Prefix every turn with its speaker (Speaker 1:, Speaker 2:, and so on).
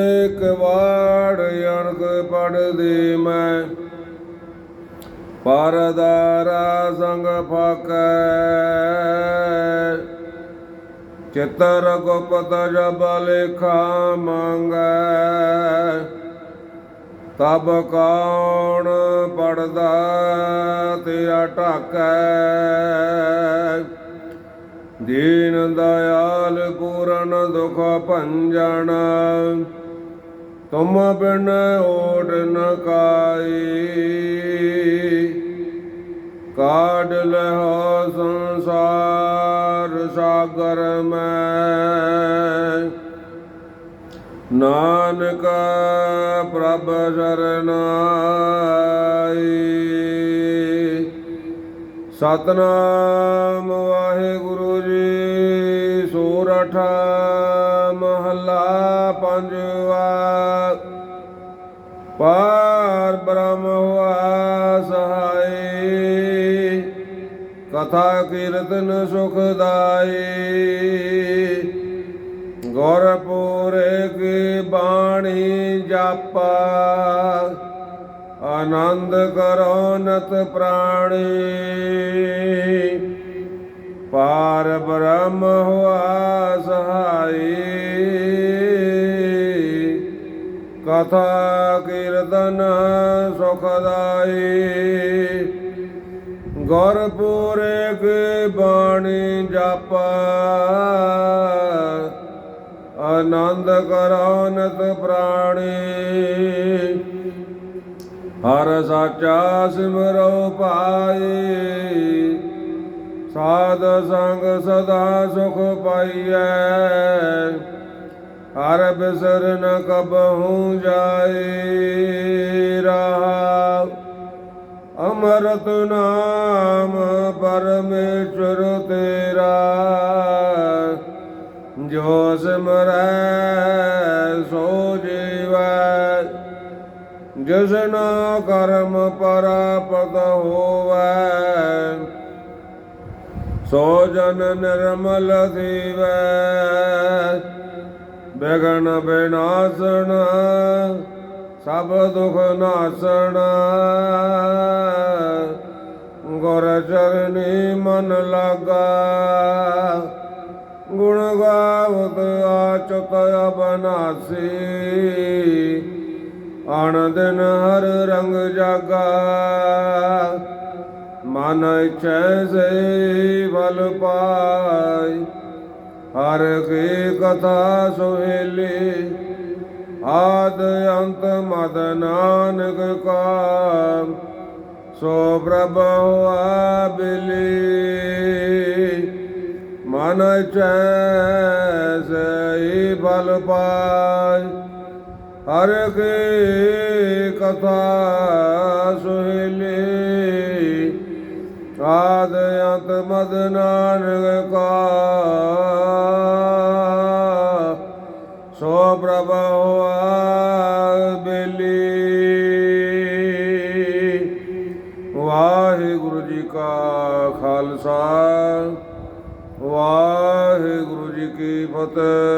Speaker 1: ਇੱਕ ਵਾਰ ਅਣਕ ਪੜਦੀ ਮੈਂ। ਪਰਦਾਰਾ ਸੰਗ ਫਾਕੈ। ਚਿਤਰ ਗੁਪਤ ਜਬ ਲਿਖਾ ਮੰਗੈ। ਤਬ ਕੌਣ ਪੜਦਾ ਤੇਰਾ ਢਾਕੈ ਦੀਨ ਦਇਆਲ ਪੂਰਨ ਦੁਖ ਭੰਜਨ। ਤੁਮ ਬਿਨ ਓਟ ਨ ਕਾਈ। ਕਾਢ ਲਹੋ ਸੰਸਾਰ ਸਾਗਰ ਮੈਂ। ਨਾਨਕ ਪ੍ਰਭ ਸਰਨਾਈ। ਸਤਨਾਮ ਵਾਹਿਗੁਰੂ ਜੀ, ਸੂਰਠ ਮਹੱਲਾ ਪੰਜਵਾ। ਪਾਰ ਬ੍ਰਹਮ ਹੋਆ ਸਹਾਈ। ਕਥਾ ਕੀਰਤਨ ਸੁਖਦਾਈ ਗੁਰਪੂਰੇ ਕੀ ਬਾਣੀ ਜਾਪਾ। ਆਨੰਦ ਕਰੋ ਨਤ ਪ੍ਰਾਣੀ। ਪਾਰ ਬ੍ਰਹਮ ਹੋਆ ਸਹਾਈ। ਕਥਾ ਕੀਰਤਨ ਸੁਖਦਾਈ ਗੁਰਪੂਰੇ ਬਾਣੀ ਜਾਪਾ। ਆਨੰਦ ਕਰੋਨਤ ਪ੍ਰਾਣੀ। ਹਰ ਸਾਚਾ ਸਿਮਰੋ ਪਾਈ। ਸਾਧ ਸੰਗ ਸਦਾ ਸੁਖ ਪਾਈਐ। ਹਰ ਬਿਸਰ ਨ ਕਬਹੂ ਜਾਈ ਰਹਾ। ਅਮਰਤ ਨਾਮ ਪਰਮੇਸ਼ਰ ਤੇਰਾ। ਜੋ ਸਿਮਰੈ, ਸੋ ਜੀਵੈ। ਜਿਸਨਾ ਕਰਮ ਪਰਾਪਤ ਹੋਵੈ। ਸੋ ਜਨ ਨਿਰਮਲ ਦੀਵੈ ਬਿਗਨ ਬਿਨਾਸਨ ਸਭ ਦੁਖ ਨਾਸਨ ਗੁਰ ਚਰਨੀ ਮਨ ਲਾਗਾ, ਗੁਣ ਗਾਵਤ ਆਚਤ ਅਬਨਾਸੀ। ਆਣ ਦਿਨ ਹਰ ਰੰਗ ਜਾਗਾ ਮਨ ਇਛੈ ਸੇ ਬਲ ਪਾਈ, ਹਰ ਕੀ ਕਥਾ ਸੁਹੇਲੀ, ਆਦ ਅੰਤ ਮਦ ਨਾਨਕ ਕਾ ਸੋ ਪ੍ਰਭ ਹੋਆ ਬਿਲੀ। ਮਨ ਇਛੈ ਸੇ ਬਲ ਪਾਈ, ਹਰ ਕੀ ਕਥਾ ਸੁਹੇਲੀ ਆਦ ਅੰਤ ਮਦ ਨਾਨਕ ਕਾ। ਸੋ ਪ੍ਰਭ ਹੋਆ ਬੇਲੀ। ਵਾਹਿਗੁਰੂ ਜੀ ਕਾ ਖਾਲਸਾ। ਵਾਹਿਗੁਰੂ ਜੀ ਕੀ ਫਤਿਹ।